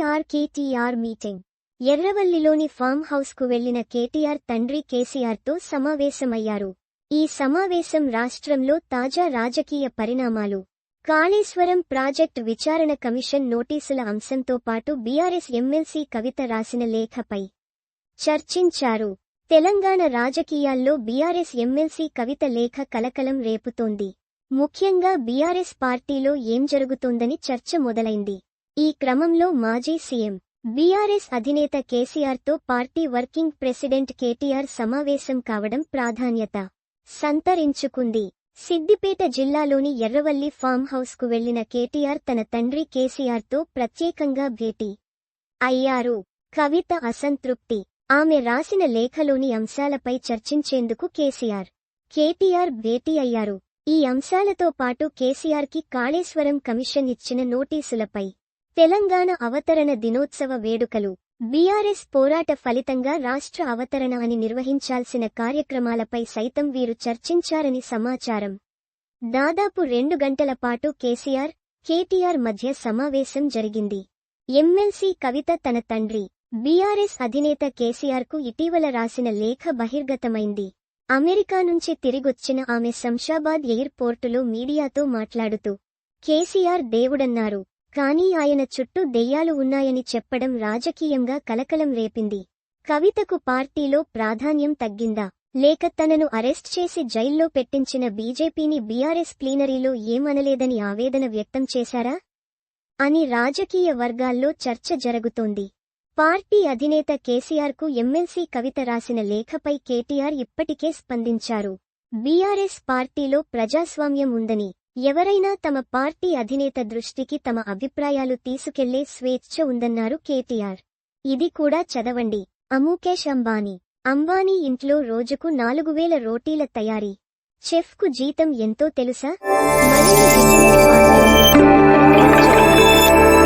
KCR KTR meeting. ఎర్రవల్లిలోని farm హౌస్కు వెళ్ళిన కేటీఆర్ తండ్రి కేసీఆర్తో సమావేశమయ్యారు. ఈ సమావేశం రాష్ట్రంలో తాజా రాజకీయ పరిణామాలు. కాళేశ్వరం ప్రాజెక్ట్ విచారణ కమిషన్ నోటీసుల అంశంతో పాటు బీఆర్ఎస్ ఎమ్మెల్సీ కవిత రాసిన లేఖపై చర్చించారు. తెలంగాణ రాజకీయాల్లో బీఆర్ఎస్ ఎమ్మెల్సీ కవిత లేఖ కలకలం రేపుతోంది. ముఖ్యంగా బీఆర్ఎస్ పార్టీలో ఏం జరుగుతోందని చర్చ మొదలైంది. ఈ క్రమంలో మాజీ సీఎం బీఆర్ఎస్ అధినేత కేసీఆర్తో పార్టీ వర్కింగ్ ప్రెసిడెంట్ కేటీఆర్ సమావేశం కావడం ప్రాధాన్యత సంతరించుకుంది. సిద్దిపేట జిల్లాలోని ఎర్రవల్లి ఫామ్ హౌస్కు వెళ్ళిన కేటీఆర్ తన తండ్రి కేసీఆర్తో ప్రత్యేకంగా భేటీ అయ్యారు. కవిత అసంతృప్తి. ఆమె రాసిన లేఖలోని అంశాలపై చర్చించేందుకు కేసీఆర్ కేటీఆర్ భేటీ అయ్యారు. ఈ అంశాలతో పాటు కేసీఆర్కి కాళేశ్వరం కమిషన్ ఇచ్చిన నోటీసులపై తెలంగాణ అవతరణ దినోత్సవ వేడుకలు. బీఆర్ఎస్ పోరాట ఫలితంగా రాష్ట్ర అవతరణ అని నిర్వహించాల్సిన కార్యక్రమాలపై సైతం వీరు చర్చించారని సమాచారం. దాదాపు రెండు గంటల పాటు కేసీఆర్ కేటీఆర్ మధ్య సమావేశం జరిగింది. ఎమ్మెల్సీ కవిత తన తండ్రి బీఆర్ఎస్ అధినేత కేసీఆర్కు ఇటీవల రాసిన లేఖ బహిర్గతమైంది. అమెరికా నుంచి తిరిగొచ్చిన ఆమె శంషాబాద్ ఎయిర్పోర్టులో మీడియాతో మాట్లాడుతూ కేసీఆర్ దేవుడన్నారు. కానీ ఆయన చుట్టూ దెయ్యాలు ఉన్నాయని చెప్పడం రాజకీయంగా కలకలం రేపింది. కవితకు పార్టీలో ప్రాధాన్యం తగ్గిందా? లేక తనను అరెస్ట్ చేసి జైల్లో పెట్టించిన బీజేపీని బీఆర్ఎస్ ప్లీనరీలో ఏమనలేదని ఆవేదన వ్యక్తం చేశారా? అని రాజకీయ వర్గాల్లో చర్చ జరుగుతోంది. పార్టీ అధినేత కేసీఆర్కు ఎమ్మెల్సీ కవిత రాసిన లేఖపై కేటీఆర్ ఇప్పటికే స్పందించారు. బీఆర్ఎస్ పార్టీలో ప్రజాస్వామ్యం ఉందని ఎవరైనా తమ పార్టీ అధినేత దృష్టికి తమ అభిప్రాయాలు తీసుకెళ్ళే స్వేచ్ఛ ఉందన్నారు కేటీఆర్. ఇది కూడా చదవండి. అముకేష్ అంబానీ. అంబానీ ఇంట్లో రోజుకు నాలుగు వేల రోటీల తయారీ. చెఫ్కు జీతం ఎంతో తెలుసా?